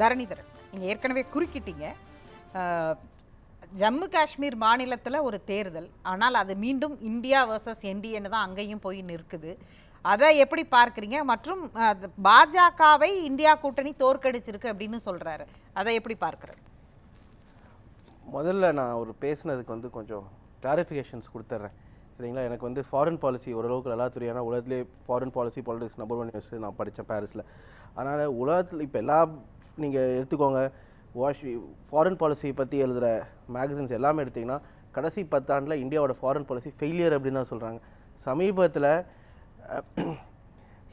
தரணிதரன். நீங்கள் ஏற்கனவே குறுக்கிட்டீங்க. ஜம்மு காஷ்மீர் மாநிலத்தில் ஒரு தேர்தல். ஆனால் அது மீண்டும் இந்தியா வர்சஸ் என்டிஏன்னு தான் அங்கேயும் போய் நிற்குது. அதை எப்படி பார்க்குறீங்க? மற்றும் அது பாஜகவை இந்தியா கூட்டணி தோற்கடிச்சிருக்கு அப்படின்னு சொல்கிறாரு அதை எப்படி பார்க்குறாரு முதல்ல நான் ஒரு பேசுனதுக்கு வந்து கொஞ்சம் கிளாரிஃபிகேஷன்ஸ் கொடுத்துட்றேன் சரிங்களா? எனக்கு வந்து ஃபாரின் பாலிசி ஓரளவுக்கு நல்லா தெரியும். ஏன்னா உலகத்துலேயே foreign policy politics number one news நான் படித்தேன் பாரிஸில். அதனால் உலகத்தில் இப்போ எல்லா நீங்கள் எடுத்துக்கோங்க வாஷ் ஃபாரின் பாலிசியை பற்றி எழுதுகிற மேகசின்ஸ் எல்லாமே எடுத்திங்கன்னா கடைசி பத்தாண்டில் இந்தியாவோட ஃபாரின் பாலிசி ஃபெயிலியர் அப்படின்னு தான் சொல்கிறாங்க சமீபத்தில்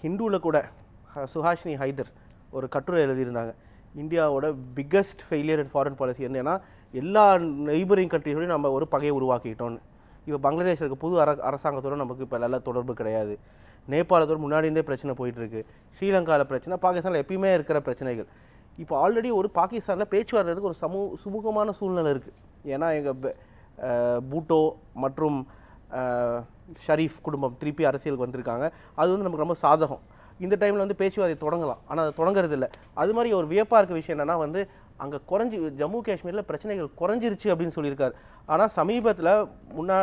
ஹிந்துவில் கூட சுஹாஷினி ஹைதர் ஒரு கட்டுரை எழுதியிருந்தாங்க. இந்தியாவோட biggest failure in foreign policy என்னென்னா எல்லா நெய்பரிங் கண்ட்ரிஸோடையும் நம்ம ஒரு பகையை உருவாக்கிட்டோன்னு இப்போ பங்களாதேஷ் இருக்க புது அர அரசாங்கத்தோட நமக்கு இப்போ நல்ல தொடர்பு கிடையாது. நேபாளத்தோட முன்னாடி இருந்தே பிரச்சனை போயிட்டுருக்கு ஸ்ரீலங்காவில் பிரச்சனை பாகிஸ்தானில் எப்பயுமே இருக்கிற பிரச்சனைகள். இப்போ ஆல்ரெடி ஒரு பாகிஸ்தானில் பேச்சுவார்த்தைக்கு ஒரு சமூ சுமூகமான சூழ்நிலை இருக்குது ஏன்னா எங்கள் பூட்டோ மற்றும் ஷரீஃப் குடும்பம் திருப்பி அரசியலுக்கு வந்திருக்காங்க. அது வந்து நமக்கு ரொம்ப சாதகம். இந்த டைமில் வந்து பேச்சுவார்த்தை தொடங்கலாம். ஆனால் அது தொடங்குறது இல்லை. அது மாதிரி ஒரு வியப்பாக இருக்க விஷயம் என்னென்னா வந்து அங்கே குறைஞ்சி ஜம்மு காஷ்மீரில் பிரச்சனைகள் குறைஞ்சிருச்சு அப்படின்னு சொல்லியிருக்காரு. ஆனால் சமீபத்தில் முன்னா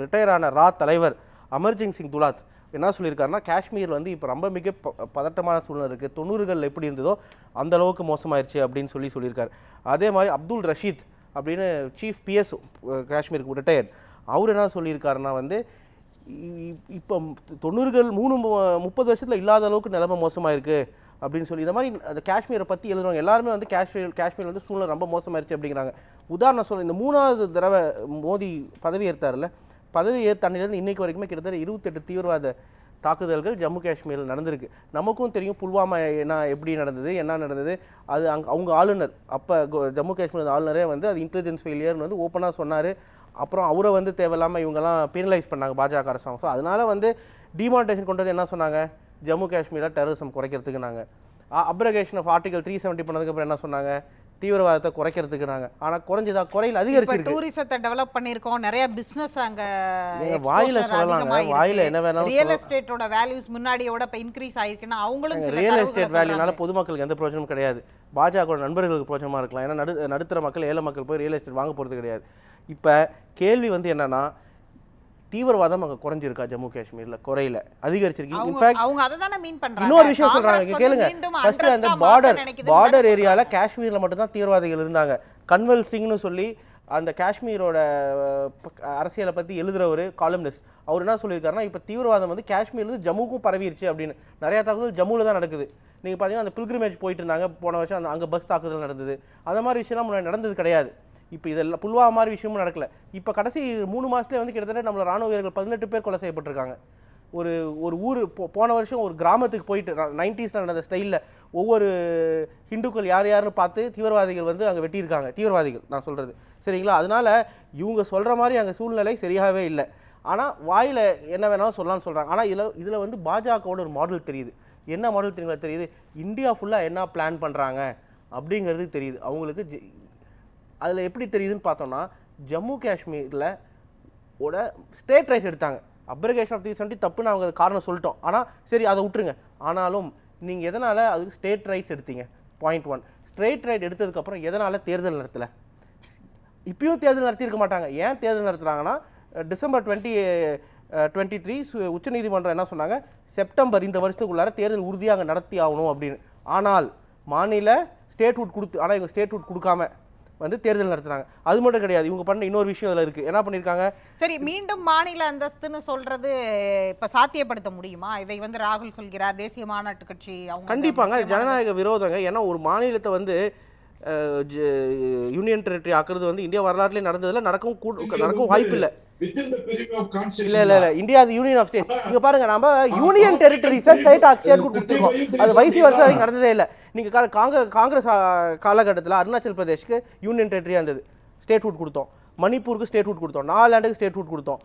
ரிட்டையர் ஆன ரா தலைவர் அமர்ஜிங் சிங் துலாத் என்ன சொல்லியிருக்காருன்னா காஷ்மீர் வந்து இப்போ ரொம்ப மிக ப- பதட்டமான சூழ்நிலை இருக்குது தொண்ணூறுகள் எப்படி இருந்ததோ அந்த அளவுக்கு மோசமாயிருச்சு அப்படின்னு சொல்லி சொல்லியிருக்காரு. அதே மாதிரி அப்துல் ரஷீத் அப்படின்னு சீஃப் பிஎஸ் காஷ்மீருக்கு ரிட்டையர்ட் அவர் என்ன சொல்லியிருக்காருன்னா வந்து இப்போ தொண்ணூறுகள் மூணு முப்பது வருஷத்தில் இல்லாத அளவுக்கு நிலைமை மோசமாகிருக்கு அப்படின்னு சொல்லி இந்த மாதிரி அந்த காஷ்மீரை பற்றி எழுதுறவங்க எல்லாருமே வந்து காஷ்மீர் காஷ்மீர் வந்து சூழ்நிலை ரொம்ப மோசமாயிருச்சு அப்படிங்கிறாங்க. உதாரணம் சொல்ல இந்த மூணாவது தடவை மோடி பதவி ஏற்றார்ல பதவி ஏற்றாண்டிலிருந்து அன்னிலேருந்து இன்னைக்கு வரைக்குமே கிட்டத்தட்ட இருபத்தெட்டு தீவிரவாத தாக்குதல்கள் ஜம்மு காஷ்மீரில் நடந்திருக்கு. நமக்கும் தெரியும் புல்வாமா என்ன எப்படி நடந்தது என்ன நடந்தது. அது அங்கே அவங்க ஆளுநர் அப்போ ஜம்மு காஷ்மீர் ஆளுநரே வந்து அது இன்டெலிஜென்ஸ் ஃபெயிலியர்னு வந்து ஓப்பனாக சொன்னார். அப்புறம் அவரை வந்து தேவையில்லாமல் இவங்கெல்லாம் பீனலைஸ் பண்ணாங்க பாஜக அரசாங்கம். ஸோ அதனால் வந்து டிமானிட்டேஷன் கொண்டது என்ன சொன்னாங்க? ஜம்மு காஷ்மீரில் டெரரிசம் குறைக்கிறதுக்கு நாங்கள் abrogation of article three seventy பண்ணதுக்கப்புறம் என்ன சொன்னாங்க? தீவிரவாதத்தை குறைக்கிறதுக்கு நாங்கள் ஆனால் குறைஞ்சதா குறையில் இப்போ அதிகரிச்சிருக்கு. டூரிசத்தை டெவலப் பண்ணியிருக்கோம். நிறைய பிசினஸ் அங்க வாயில சொல்லலாங்க, வாயில என்ன வேணாலும் ரியல் எஸ்டேட்டோட வேல்யூஸ் முன்னாடியோட இப்போ இன்க்ரீஸ் ஆயிருக்குன்னா அவங்களும் ரியல் எஸ்டேட் வேல்யூனால. பொதுமக்களுக்கு எந்த பிரயோஜனமும் கிடையாது. பாஜக நண்பர்களுக்கு பிரயோஜனமா இருக்கலாம். ஏன்னா நடு நடுத்தர மக்கள் ஏழை மக்கள் போய் ரியல் எஸ்டேட் வாங்க போகிறது கிடையாது. இப்போ கேள்வி வந்து என்னன்னா தீவிரவாதம் அங்கே குறைஞ்சிருக்கா ஜம்மு காஷ்மீர்ல குறையில அதிகரிச்சிருக்கு. அவங்க இன்ஃபேக்ட் அவங்க அதை தானே மீன் பண்றாங்க. இன்னொரு விஷயம் வந்து கேளுங்க. ஃபர்ஸ்ட் அந்த பார்டர் பார்டர் சொல்றாங்க. காஷ்மீர்ல மட்டும் தான் தீவிரவாதிகள் இருந்தாங்க. கன்வல் சிங்னு சொல்லி அந்த காஷ்மீரோட அரசியலை பத்தி எழுதுறவர் காலம்னிஸ்ட் அவர் என்ன சொல்லியிருக்காருன்னா இப்போ தீவிரவாதம் வந்து காஷ்மீர்லேருந்து ஜம்முக்கும் பரவிருச்சு அப்படின்னு. நிறைய தாக்குதல் ஜம்முல தான் நடக்குது. நீங்க பார்த்தீங்கன்னா அந்த பில்கிரிமேஜ் போயிட்டு இருந்தாங்க. போன வருஷம் அந்த அங்கே பஸ் தாக்குதல் நடந்தது. அந்த மாதிரி விஷயம்லாம் முன்னாடி நடந்தது கிடையாது. இப்போ இதெல்லாம் புல்வா மாதிரி விஷயமும் நடக்கல. இப்போ கடைசி மூணு மாதத்துல வந்து கிட்டத்தட்ட நம்மள ராணுவ வீரர்கள் பதினெட்டு பேர் கொலை செய்யப்பட்டிருக்காங்க. ஒரு ஒரு ஊர் போ- போன வருஷம் ஒரு கிராமத்துக்கு போயிட்டு நைன்டிஸில் நடந்த ஸ்டைலில் ஒவ்வொரு ஹிந்துக்கள் யார் யாருன்னு பார்த்து தீவிரவாதிகள் வந்து அங்கே வெட்டியிருக்காங்க. தீவிரவாதிகள் நான் சொல்கிறது சரிங்களா? அதனால் இவங்க சொல்கிற மாதிரி அங்கே சூழ்நிலை சரியாகவே இல்லை. ஆனால் வாயில் என்ன வேணாலும் சொல்லலாம்னு சொல்கிறாங்க ஆனால் இதில் இதில் வந்து பாஜகவோட ஒரு மாடல் தெரியுது. என்ன மாடல் தெரியுங்களா தெரியுது. இந்தியா ஃபுல்லாக என்ன பிளான் பண்ணுறாங்க அப்படிங்கிறது தெரியுது. அவங்களுக்கு ஜெ- அதில் எப்படி தெரியுதுன்னு பார்த்தோம்னா ஜம்மு காஷ்மீரில் ஓட ஸ்டேட் ரைட்ஸ் எடுத்தாங்க. அப்ரிகேஷன் ஆஃப் த்ரீ செவன்ட்டி தப்புன்னு அவங்க அது காரணம் சொல்லிட்டோம். ஆனால் சரி அதை விட்டுருங்க. ஆனாலும் நீங்கள் எதனால் அதுக்கு ஸ்டேட் ரைட்ஸ் எடுத்தீங்க? பாயிண்ட் ஒன் ஸ்டேட் ரைட் எடுத்ததுக்கப்புறம் எதனால் தேர்தல் நடத்தலை? இப்பயும் தேர்தல் நடத்தியிருக்க மாட்டாங்க. ஏன் தேர்தல் நடத்துகிறாங்கன்னா டிசம்பர் டுவெண்ட்டி டுவெண்ட்டி த்ரீ உச்சநீதிமன்றம் என்ன சொன்னாங்க? செப்டம்பர் இந்த வருஷத்துக்குள்ளார தேர்தல் உறுதியாக நடத்தி ஆகணும் அப்படின்னு. ஆனால் மாநில ஸ்டேட்ஹுட் கொடுத்து ஆனால் இவங்க ஸ்டேட்ஹுட் கொடுக்காம வந்து தேர்தல் நடத்துறாங்க. அது மட்டும் கிடையாது. இவங்க பண்ண இன்னொரு விஷயம் அதில் இருக்குது என்ன பண்ணியிருக்காங்க சரி மீண்டும் மாநில அந்தஸ்துன்னு சொல்றது இப்ப சாத்தியப்படுத்த முடியுமா? இதை வந்து ராகுல் சொல்கிறார். தேசிய மாநாட்டு கட்சி அவங்க கண்டிப்பாங்க. ஜனநாயக விரோதங்க. ஏன்னா ஒரு மாநிலத்தை வந்து யூனியன் டெரிட்டரி ஆக்குறது வந்து இந்தியா வரலாற்றுலேயே நடந்ததுல நடக்கவும் கூ நடக்கவும் வாய்ப்பு இல்லை இல்ல இல்ல இல்ல. இந்தியா யூனியன் ஆஃப் ஸ்டேட் இங்க பாருங்க நம்ம யூனியன் டெரிட்டரிஸை ஸ்டேட் ஆஃப் ஸ்டேட் கொடுத்துருக்கோம். அது வயசு வருஷம் வரைக்கும் நடந்ததே இல்ல. நீங்க காங்கிரஸ் காலகட்டத்துல அருணாச்சல் பிரதேஷ்க்கு யூனியன் டெரிட்டரியா இருந்தது. ஸ்டேட்ஹுட் கொடுத்தோம். மணிப்பூருக்கு ஸ்டேட்ஹுட் கொடுத்தோம். நாகாலாண்டுக்கு ஸ்டேட்ஹுட் கொடுத்தோம்.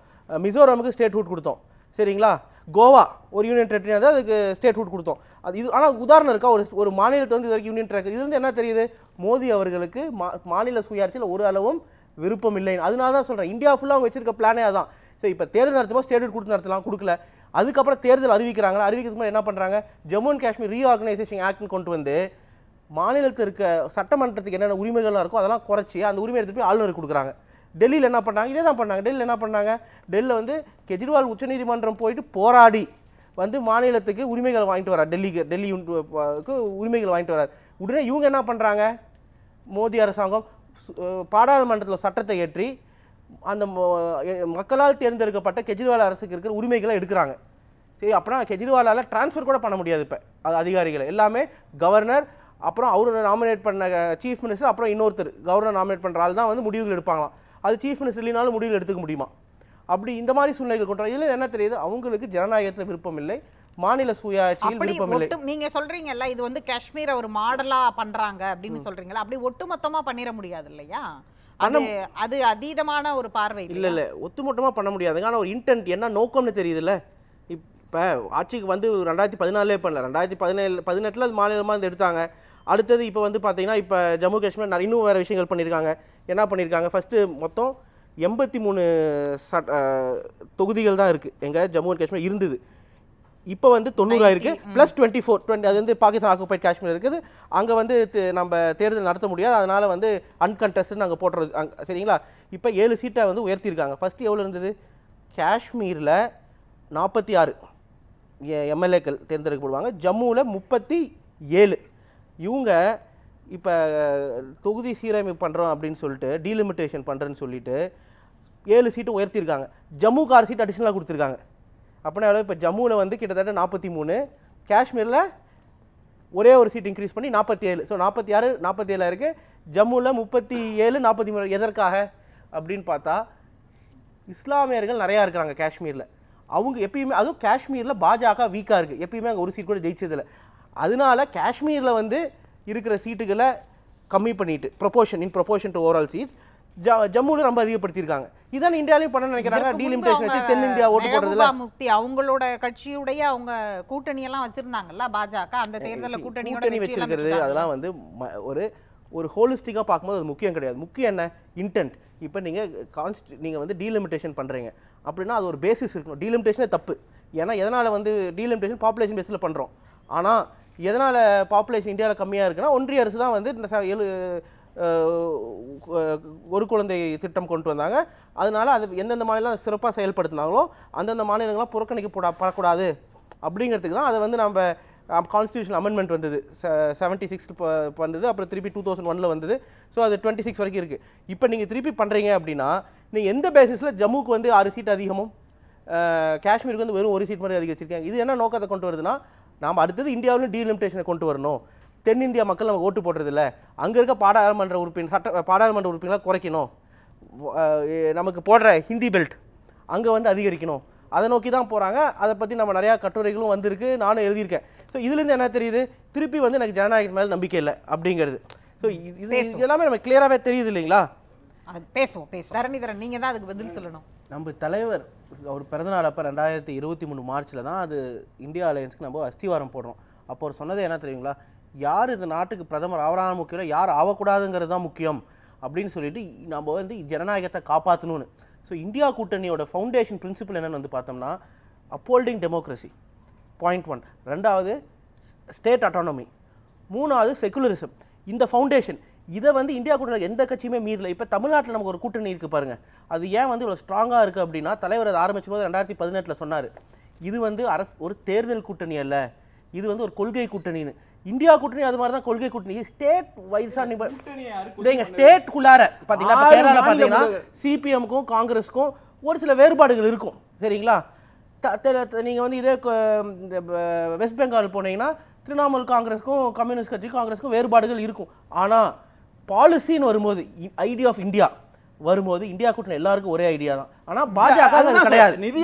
மிசோரமுக்கு ஸ்டேட்ஹுட் கொடுத்தோம். சரிங்களா? கோவா ஒரு யூனியன் டெரிட்டரி இருந்தால் அதுக்கு ஸ்டேட்ஹுட் கொடுத்தோம். அது இது ஆனால் உதாரணம் இருக்கா? ஒரு ஒரு மாநிலத்தை வந்து இது வரைக்கும் யூனியன் டெரிட்டரி இது வந்து என்ன தெரியுது? மோடி அவர்களுக்கு மா மாநில சுயாட்சியில் ஒரு அளவும் விருப்பம் இல்லை அதனால தான் சொல்கிறேன் இந்தியா ஃபுல்லாக அவங்க வச்சிருக்க பிளானே அதான். சரி இப்போ தேர்தல் நடத்தும்போது ஸ்டேட் கொடுத்து நடத்தலாம் கொடுக்கல. அதுக்கப்புறம் தேர்தல் அறிவிக்கிறாங்க. அறிவிக்கிறதுக்கு முன்னாடி என்ன பண்ணுறாங்க ஜம்மு அண்ட் காஷ்மீர் ரீஆர்கனைசேஷன் ஆக்ட்னு கொண்டு வந்து மாநிலத்தில் இருக்க சட்டமன்றத்துக்கு என்னென்ன உரிமைகள்லாம் இருக்கோ அதெல்லாம் குறைச்சி அந்த உரிமை எடுத்து போய் ஆளுநருக்கு கொடுக்குறாங்க. டெல்லியில் என்ன பண்ணாங்க இதே தான் பண்ணாங்க டெல்லியில் என்ன பண்ணாங்க டெல்லியில் வந்து கெஜ்ரிவால் உச்சநீதிமன்றம் போயிட்டு போராடி வந்து மாநிலத்துக்கு உரிமைகள் வாங்கிட்டு வரார். டெல்லிக்கு டெல்லிக்கு உரிமைகள் வாங்கிட்டு வரார். உடனே இவங்க என்ன பண்ணுறாங்க மோடி அரசாங்கம் பாராளுமன்றத்தில் சட்டத்தை ஏற்றி அந்த மக்களால் தேர்ந்தெடுக்கப்பட்ட கெஜ்ரிவால் அரசுக்கு இருக்கிற உரிமைகளை எடுக்கிறாங்க. சரி அப்படின்னா கெஜ்ரிவாலால் ட்ரான்ஸ்ஃபர் கூட பண்ண முடியாது இப்போ அது அதிகாரிகளை. எல்லாமே கவர்னர் அப்புறம் அவரு நாமினேட் பண்ண சீஃப் மினிஸ்டர் அப்புறம் இன்னொருத்தர் கவர்னர் நாமினேட் பண்ணுற ஆள் தான் வந்து முடிவுகள் எடுப்பாங்களாம். அது சீஃப் மினிஸ்டர் இல்லைனாலும் முடிவுகள் எடுத்துக்க முடியுமா? அப்படி இந்த மாதிரி சூழ்நிலைகள் கொண்டு இதில் என்ன தெரியுது? அவங்களுக்கு ஜனநாயகத்தில் விருப்பம் இல்லை. மாநில சுயாட்சியில் அப்படி விருப்பம் இல்லை. ஒட்டு நீங்க சொல்றீங்கல்ல இது வந்து காஷ்மீரை ஒரு மாடலா பண்றாங்க அப்படின்னு சொல்றீங்களா அப்படி ஒட்டுமொத்தமா பண்ணிட முடியாது இல்லையா? அது அது அதீதமான ஒரு பார்வை இல்ல இல்ல ஒத்துமொத்தமா பண்ண முடியாதுங்க. ஆனா ஒரு இன்டென்ட் என்ன நோக்கம்னு தெரியுதுல்ல? இப்ப ஆட்சிக்கு வந்து ரெண்டாயிரத்தி பதினாலே பண்ணல. ரெண்டாயிரத்தி பதினேழு பதினெட்டுல அது மாநிலமா இருந்து எடுத்தாங்க. அடுத்தது இப்போ வந்து பார்த்தீங்கன்னா இப்போ ஜம்மு காஷ்மீர் நிறைய இன்னும் வேறு விஷயங்கள் பண்ணியிருக்காங்க என்ன பண்ணியிருக்காங்க ஃபஸ்ட்டு மொத்தம் எண்பத்தி மூணு சட் தொகுதிகள் தான் இருக்குது எங்கள் ஜம்மு அண்ட் காஷ்மீர் இருந்தது. இப்போ வந்து தொண்ணூறா இருக்கு ப்ளஸ் டுவெண்ட்டி ஃபோர் டுவெண்ட்டி அது வந்து பாகிஸ்தான் ஆக்குபைட் காஷ்மீர் இருக்குது. அங்கே வந்து நம்ம தேர்தல் நடத்த முடியாது. அதனால வந்து அன்கண்டஸ்ட்னு நாங்கள் போட்டுறது அங்க சரிங்களா? இப்போ ஏழு சீட்டை வந்து உயர்த்தியிருக்காங்க. ஃபஸ்ட்டு எவ்வளோ இருந்தது? காஷ்மீரில் நாற்பத்தி ஆறு எம்எல்ஏக்கள் தேர்ந்தெடுக்கப்படுவாங்க ஜம்முவில் முப்பத்தி ஏழு. இவங்க இப்போ தொகுதி சீரமைப்பு பண்ணுறோம் அப்படின்னு சொல்லிட்டு டீலிமிட்டேஷன் பண்ணுறேன்னு சொல்லிட்டு ஏழு சீட்டு உயர்த்தியிருக்காங்க. ஜம்முக்கு ஆறு சீட் அடிஷ்னலாக கொடுத்துருக்காங்க. அப்படின்னா எவ்வளோ இப்போ ஜம்முவில் வந்து கிட்டத்தட்ட நாற்பத்தி மூணு. காஷ்மீரில் ஒரே ஒரு சீட் இன்க்ரீஸ் பண்ணி நாற்பத்தி ஏழு. ஸோ நாற்பத்தி ஆறு நாற்பத்தி ஏழாக இருக்குது ஜம்முவில் முப்பத்தி ஏழு நாற்பத்தி மூணு எதற்காக? அப்படின்னு பார்த்தா இஸ்லாமியர்கள் நிறையா இருக்கிறாங்க காஷ்மீரில். அவங்க எப்பயுமே அதுவும் காஷ்மீரில் பாஜக வீக்காக இருக்குது எப்பயுமே அங்கே ஒரு சீட் கூட ஜெயிச்சதில்ல. அதனால காஷ்மீரில் வந்து இருக்கிற சீட்டுகளை கம்மி பண்ணிட்டு proportion in proportion to overall seats ஜ ஜம்முவில் ரொம்ப அதிகப்படுத்தியிருக்காங்க. இதான் இந்தியாலையும் பண்ண நினைக்கிறாங்க. டீலிமிட்டேஷன் வச்சு தென்னிந்தியா ஓட்டு போடுறதுல. முஃப்தி அவங்களோட கட்சியுடைய அவங்க கூட்டணி எல்லாம் வச்சிருந்தாங்கல்ல பாஜக அந்த தேர்தல்ல கூட்டணி எல்லாம் வச்சிருக்கிறது. அதெல்லாம் வந்து ஒரு ஒரு ஹோலிஸ்டிக்காக பார்க்கும்போது அது முக்கியம் கிடையாது. முக்கியம் என்ன? இன்டென்ட் இப்போ நீங்கள் கான்ஸ்டி நீங்கள் வந்து டீலிமிட்டேஷன் பண்ணுறீங்க அப்படின்னா அது ஒரு பேசிஸ் இருக்கணும். டீலிமிட்டேஷனே தப்பு. ஏன்னா எதனால் வந்து டீலிமிட்டேஷன் பாப்புலேஷன் பேஸில் பண்ணுறோம் ஆனால் எதனால் பாப்புலேஷன் இந்தியாவில் கம்மியாக இருக்குன்னா ஒன்றிய அரசு தான் வந்து அஹ், ஒரு குழந்தை திட்டம் கொண்டு வந்தாங்க. அதனால் அது எந்தெந்த மாநிலம் சிறப்பாக செயல்படுத்தினாங்களோ அந்தந்த மாநிலங்களாம் புறக்கணிக்கப்படா படக்கூடாது. அப்படிங்கிறதுக்கு தான் அதை வந்து நம்ம கான்ஸ்டியூஷன் அமெண்ட்மெண்ட் வந்தது. செவன்ட்டி சிக்ஸ் வந்தது. அப்புறம் திருப்பி டூ தௌசண்ட் ஒனில் வந்தது. ஸோ அது டுவெண்ட்டி சிக்ஸ் வரைக்கும் இருக்குது இப்போ நீங்கள் திருப்பி பண்ணுறீங்க அப்படின்னா நீங்கள் எந்த பேசிஸில் ஜம்முக்கு வந்து ஆறு சீட் அதிகமும் காஷ்மீருக்கு வந்து வெறும் ஒரு சீட் மாதிரி அதிகரிச்சிருக்காங்க. இது என்ன நோக்கத்தை கொண்டு வருதுன்னா நாம் அடுத்தது இந்தியாவிலும் டீலிமிட்டேஷனை கொண்டு வரணும். தென்னிந்தியா மக்கள் நம்ம ஓட்டு போடுறதில்ல. அங்கே இருக்க பாராளுமன்ற உறுப்பினர் சட்ட பாராளுமன்ற உறுப்பினர்களை குறைக்கணும். நமக்கு போடுற ஹிந்தி பெல்ட் அங்கே வந்து அதிகரிக்கணும். அதை நோக்கி தான் போகிறாங்க அதை பற்றி நம்ம நிறையா கட்டுரைகளும் வந்திருக்கு. நானும் எழுதியிருக்கேன். ஸோ இதுலேருந்து என்ன தெரியுது? திருப்பி வந்து எனக்கு ஜனநாயகத்து மேலே நம்பிக்கை இல்லை அப்படிங்கிறது. ஸோ இது எல்லாமே நம்ம கிளியராகவே தெரியுது இல்லைங்களா? அது பேசுவோம் பேசுவோம். தரணிதரன் நீங்க தான் அதுக்கு பதில் சொல்லணும். நம்ம தலைவர் அவர் பிறந்தநாள் அப்போ ரெண்டாயிரத்தி இருபத்தி மூணு மார்ச்சில் தான் அது இந்தியா அலையன்ஸ்க்கு நம்ம அஸ்திவாரம் போடுறோம். அப்போ அவர் சொன்னது என்ன தெரியுங்களா? யார் இந்த நாட்டுக்கு பிரதமர் ஆவறான முக்கியம் யார் ஆகக்கூடாதுங்கிறது தான் முக்கியம் அப்படின்னு சொல்லிட்டு நம்ம வந்து ஜனநாயகத்தை காப்பாற்றணும்னு ஸோ இந்தியா கூட்டணியோட ஃபவுண்டேஷன் பிரின்சிபல் என்னென்னு வந்து பார்த்தோம்னா அப்போல்டிங் டெமோக்ரஸி பாயிண்ட் ஒன் ரெண்டாவது ஸ்டேட் அட்டானமி மூணாவது செகுலரிசம் இந்த ஃபவுண்டேஷன் இதை வந்து இந்தியா கூட்டணி எந்த கட்சியுமே மீறல. இப்போ தமிழ்நாட்டில் நமக்கு ஒரு கூட்டணி இருக்குது பாருங்கள் அது ஏன் வந்து இவ்வளோ ஸ்ட்ராங்காக இருக்குது அப்படின்னா தலைவர் அதை ஆரம்பிச்சும் போது ரெண்டாயிரத்தி பதினெட்டில் சொன்னார். இது வந்து அரசு ஒரு தேர்தல் கூட்டணி அல்ல. இது வந்து ஒரு கொள்கை கூட்டணின்னு. இந்தியா கூட்டணி அது மாதிரி தான் கொள்கை கூட்டணி. ஸ்டேட் வைஸா நீங்க ஸ்டேட்குள்ளார ஆறு கேரளால முதல்வர். சிபிஎம்க்கும் காங்கிரஸுக்கும் ஒரு சில வேறுபாடுகள் இருக்கும். சரிங்களா? நீங்க வந்து இதே வெஸ்ட் பெங்கால் போனீங்கன்னா திரிணாமுல் காங்கிரஸுக்கும் கம்யூனிஸ்ட் கட்சிக்கும் காங்கிரஸுக்கும் வேறுபாடுகள் இருக்கும். ஆனா பாலிசின்னு வரும்போது ஐடியா ஆஃப் இந்தியா வரும்போது இந்தியா கூட்டணி எல்லாருக்கும் ஒரே ஐடியா தான். ஆனா பாஜக கிடையாது. நிதி